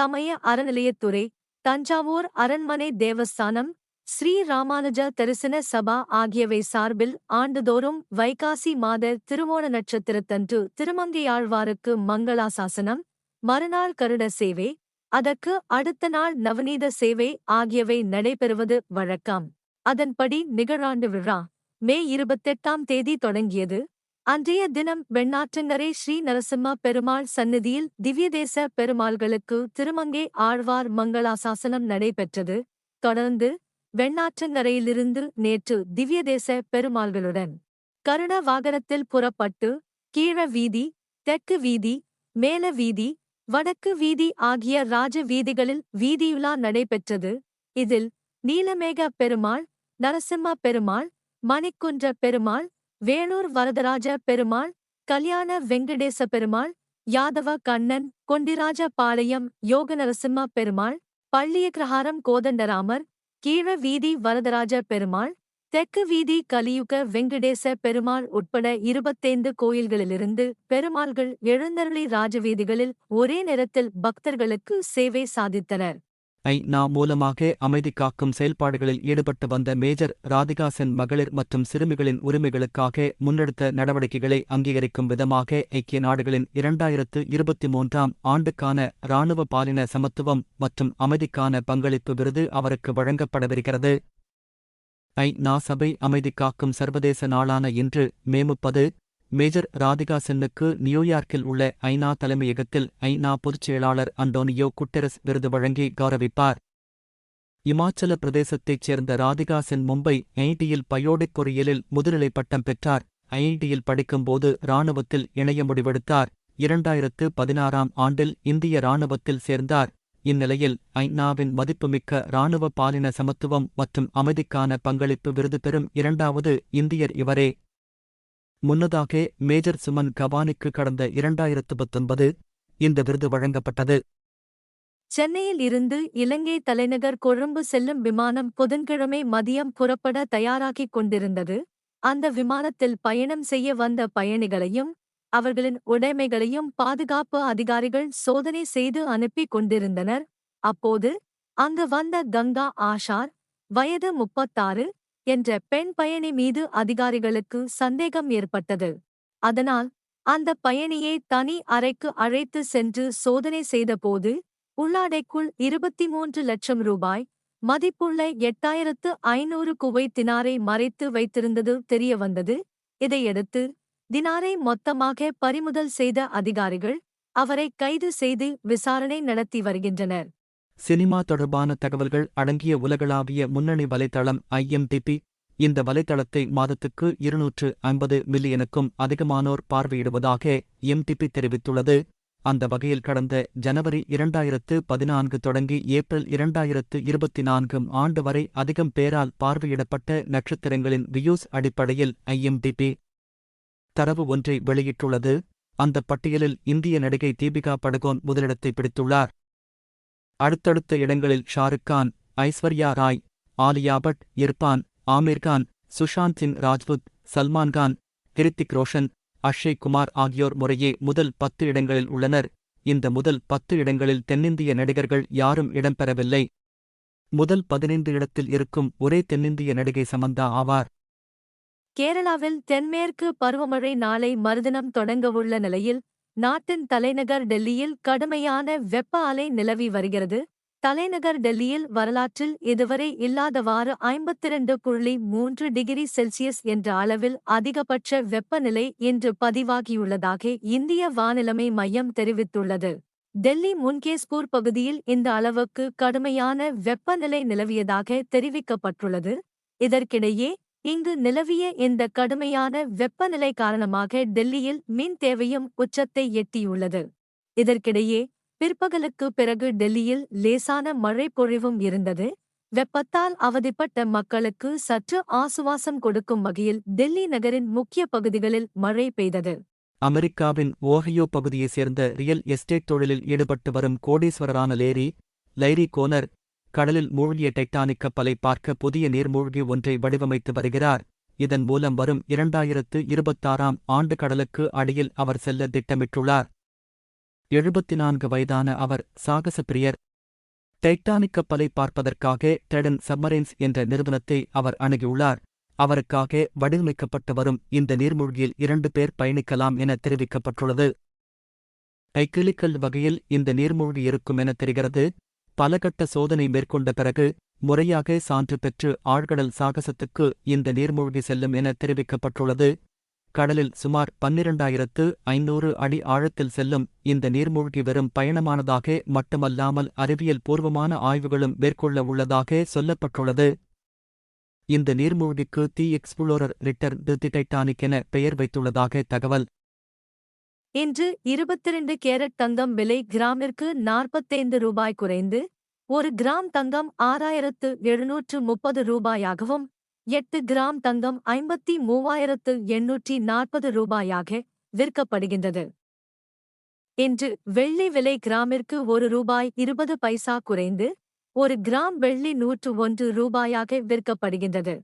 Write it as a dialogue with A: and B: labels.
A: சமய அறநிலையத்துறை தஞ்சாவூர் அரண்மனை தேவஸ்தானம் ஸ்ரீ ராமானுஜ தரிசன சபா ஆகியவை சார்பில் ஆண்டுதோறும் வைகாசி மாத திருவோண நட்சத்திரத்தன்று திருமங்கையாழ்வாருக்கு மங்களாசாசனம் மறுநாள் கருட சேவை அதற்கு அடுத்த நாள் நவநீத சேவை ஆகியவை நடைபெறுவது வழக்கம். அதன்படி நிகழாண்டு விழா மே இருபத்தெட்டாம் தேதி தொடங்கியது. அன்றைய தினம் வெண்ணாற்றங்கரை ஸ்ரீ நரசிம்ம பெருமாள் சந்நிதியில் திவ்யதேச பெருமாள்களுக்கு திருமங்கை ஆழ்வார் மங்களாசாசனம் நடைபெற்றது. தொடர்ந்து வெண்ணாற்றங்கரையிலிருந்து நேற்று திவ்யதேச பெருமாள்களுடன் கருட வாகனத்தில் புறப்பட்டு கீழ வீதி தெற்கு வீதி மேல வீதி வடக்கு வீதி ஆகிய ராஜ வீதிகளில் வீதியுலா நடைபெற்றது. இதில் நீலமேக பெருமாள் நரசிம்ம பெருமாள் மணிக்குன்ற பெருமாள் வேலூர் வரதராஜ பெருமாள் கல்யாண வெங்கடேச பெருமாள் யாதவ கண்ணன் கொண்டிராஜ பாளையம் யோகநரசிம்ம பெருமாள் பள்ளியகிரஹாரம் கோதண்டராமர் கீழ வீதி வரதராஜ பெருமாள் தெற்கு வீதி கலியுக வெங்கடேச பெருமாள் உட்பட இருபத்தைந்து கோயில்களிலிருந்து பெருமாள்கள் எழுந்தருளி ராஜவீதிகளில் ஒரே நேரத்தில் பக்தர்களுக்கு சேவை சாதித்தனர்.
B: ஐ நா மூலமாக அமைதி காக்கும் செயல்பாடுகளில் ஈடுபட்டு வந்த மேஜர் ராதிகா சென் மகளிர் மற்றும் சிறுமிகளின் உரிமைகளுக்காக முன்னெடுத்த நடவடிக்கைகளை அங்கீகரிக்கும் விதமாக ஐக்கிய நாடுகளின் இரண்டாயிரத்து இருபத்தி மூன்றாம் ஆண்டுக்கான இராணுவ பாலின சமத்துவம் மற்றும் அமைதிக்கான பங்களிப்பு விருது அவருக்கு வழங்கப்படவிருக்கிறது. ஐ நா சபை அமைதி காக்கும் சர்வதேச நாளான இன்று மே முப்பது மேஜர் ராதிகா சென்னுக்கு நியூயார்க்கில் உள்ள ஐநா தலைமையகத்தில் ஐநா பொதுச் செயலாளர் அண்டோனியோ குட்டெரஸ் விருது வழங்கி கௌரவிப்பார். இமாச்சல பிரதேசத்தைச் சேர்ந்த ராதிகா சென் மும்பை ஐடியில் பயோடிக் பொறியியலில் முதுநிலை பட்டம் பெற்றார். ஐஐடியில் படிக்கும்போது இராணுவத்தில் இணைய முடிவெடுத்தார். இரண்டாயிரத்து பதினாறாம் ஆண்டில் இந்திய இராணுவத்தில் சேர்ந்தார். இந்நிலையில் ஐநாவின் மதிப்புமிக்க இராணுவ பாலின சமத்துவம் மற்றும் அமைதிக்கான பங்களிப்பு விருது பெறும் இரண்டாவது இந்தியர் இவரே. முன்னதாக மேஜர் சுமன் கவானிக்கு கடந்த இரண்டாயிரத்து பத்தொன்பது இந்த விருது வழங்கப்பட்டது.
A: சென்னையில் இருந்து இலங்கை தலைநகர் கொழும்பு செல்லும் விமானம் புதன்கிழமை மதியம் புறப்பட தயாராகிக் கொண்டிருந்தது. அந்த விமானத்தில் பயணம் செய்ய வந்த பயணிகளையும் அவர்களின் உடைமைகளையும் பாதுகாப்பு அதிகாரிகள் சோதனை செய்து அனுப்பி கொண்டிருந்தனர். அப்போது அங்கு வந்த கங்கா ஆஷார் வயது முப்பத்தாறு என்ற பெண் பயணி மீது அதிகாரிகளுக்கு சந்தேகம் ஏற்பட்டது. அதனால் அந்த பயணியை தனி அறைக்கு அழைத்து சென்று சோதனை செய்தபோது உள்ளாடைக்குள் இருபத்தி மூன்று லட்சம் ரூபாய் மதிப்புள்ள எட்டாயிரத்து ஐநூறு குவை தினாரை மறைத்து வைத்திருந்தது தெரியவந்தது. இதையடுத்து தினாரை மொத்தமாக பறிமுதல் செய்த அதிகாரிகள் அவரை கைது செய்து விசாரணை நடத்தி வருகின்றனர்.
B: சினிமா தொடர்பான தகவல்கள் அடங்கிய உலகளாவிய முன்னணி வலைத்தளம் ஐஎம்டிபி இந்த வலைத்தளத்தை மாதத்துக்கு இருநூற்று ஐம்பது மில்லியனுக்கும் அதிகமானோர் பார்வையிடுவதாக எம்டிபி தெரிவித்துள்ளது. அந்த வகையில் கடந்த ஜனவரி இரண்டாயிரத்து பதினான்கு தொடங்கி ஏப்ரல் இரண்டாயிரத்து இருபத்தி நான்கும் ஆண்டு வரை அதிகம் பேரால் பார்வையிடப்பட்ட நட்சத்திரங்களின் வியூஸ் அடிப்படையில் ஐஎம்டிபி தரவு ஒன்றை வெளியிட்டுள்ளது. அந்த பட்டியலில் இந்திய நடிகை தீபிகா படுகோன் முதலிடத்தை பிடித்துள்ளார். அடுத்தடுத்த இடங்களில் ஷாருக்கான் ஐஸ்வர்யா ராய் ஆலியா பட் இர்பான் ஆமீர் கான் சுஷாந்த் சிங் ராஜ்புத் சல்மான் கான் ஹிருத்திக் ரோஷன் அக்ஷய் குமார் ஆகியோர் முறையே முதல் பத்து இடங்களில் உள்ளனர். இந்த முதல் பத்து இடங்களில் தென்னிந்திய நடிகர்கள் யாரும் இடம்பெறவில்லை. முதல் பதினைந்து இடத்தில் இருக்கும் ஒரே தென்னிந்திய நடிகை சமந்தா ஆவார்.
A: கேரளாவில் தென்மேற்கு பருவமழை நாளை மறுதினம் தொடங்கவுள்ள நிலையில் நாட்டின் தலைநகர் டெல்லியில் கடுமையான வெப்ப அலை நிலவி வருகிறது. தலைநகர் டெல்லியில் வரலாற்றில் இதுவரை இல்லாதவாறு ஐம்பத்திரண்டு புள்ளி மூன்று டிகிரி செல்சியஸ் என்ற அளவில் அதிகபட்ச வெப்பநிலை இன்று பதிவாகியுள்ளதாக இந்திய வானிலைமை மையம் தெரிவித்துள்ளது. டெல்லி முன்கேஸ்பூர் பகுதியில் இந்த அளவுக்கு கடுமையான வெப்பநிலை நிலவியதாக தெரிவிக்கப்பட்டுள்ளது. இதற்கிடையே இங்கு நிலவிய இந்த கடுமையான வெப்பநிலை காரணமாக டெல்லியில் மின் தேவையும் உச்சத்தை எட்டியுள்ளது. இதற்கிடையே பிற்பகலுக்கு பிறகு டெல்லியில் லேசான மழை பொழிவும் இருந்தது. வெப்பத்தால் அவதிப்பட்ட மக்களுக்கு சற்று ஆசுவாசம் கொடுக்கும் வகையில் டெல்லி நகரின் முக்கிய பகுதிகளில் மழை பெய்தது.
B: அமெரிக்காவின் ஓஹையோ பகுதியைச் சேர்ந்த ரியல் எஸ்டேட் தொழிலில் ஈடுபட்டு வரும் கோடீஸ்வரரான லேரி லைரி கோனர் கடலில் மூழ்கிய டைட்டானிக் கப்பலை பார்க்க புதிய நீர்மூழ்கி ஒன்றை வடிவமைத்து வருகிறார். இதன் மூலம் வரும் இரண்டாயிரத்து இருபத்தாறாம் ஆண்டு கடலுக்கு அடியில் அவர் செல்ல திட்டமிட்டுள்ளார். எழுபத்தி நான்கு வயதான அவர் சாகச பிரியர். டைட்டானிக் கப்பலை பார்ப்பதற்காக டெடன் சப்மரைன்ஸ் என்ற நிறுவனத்தை அவர் அணுகியுள்ளார். அவருக்காக வடிவமைக்கப்பட்டு வரும் இந்த நீர்மூழ்கியில் இரண்டு பேர் பயணிக்கலாம் என தெரிவிக்கப்பட்டுள்ளது. ஐக்கிளிக்கல் வகையில் இந்த நீர்மூழ்கி இருக்கும் என தெரிகிறது. பலகட்ட சோதனை மேற்கொண்ட பிறகு முறையாக சான்று பெற்று ஆழ்கடல் சாகசத்துக்கு இந்த நீர்மூழ்கி செல்லும் என தெரிவிக்கப்பட்டுள்ளது. கடலில் சுமார் பன்னிரண்டாயிரத்து ஐநூறு அடி ஆழத்தில் செல்லும் இந்த நீர்மூழ்கி வெறும் பயணமானதாக மட்டுமல்லாமல் அறிவியல் பூர்வமான ஆய்வுகளும் மேற்கொள்ள உள்ளதாக சொல்லப்பட்டுள்ளது. இந்த நீர்மூழ்கிக்கு தி எக்ஸ்புளோரர் ரிட்டர் தி டைட்டானிக் என பெயர் வைத்துள்ளதாக தகவல்
A: இன்று இருபத்திரண்டு கேரட் தங்கம் விலை கிராமிற்கு நாற்பத்தைந்து ரூபாய் குறைந்து ஒரு கிராம் தங்கம் ஆறாயிரத்து எழுநூற்று முப்பது ரூபாயாகவும் எட்டு கிராம் தங்கம் ஐம்பத்தி மூவாயிரத்து எண்ணூற்றி நாற்பது ரூபாயாக விற்கப்படுகின்றது. இன்று வெள்ளி விலை கிராமிற்கு ஒரு ரூபாய் இருபது பைசா குறைந்து ஒரு கிராம் வெள்ளி நூற்று ஒன்று ரூபாயாக விற்கப்படுகின்றது.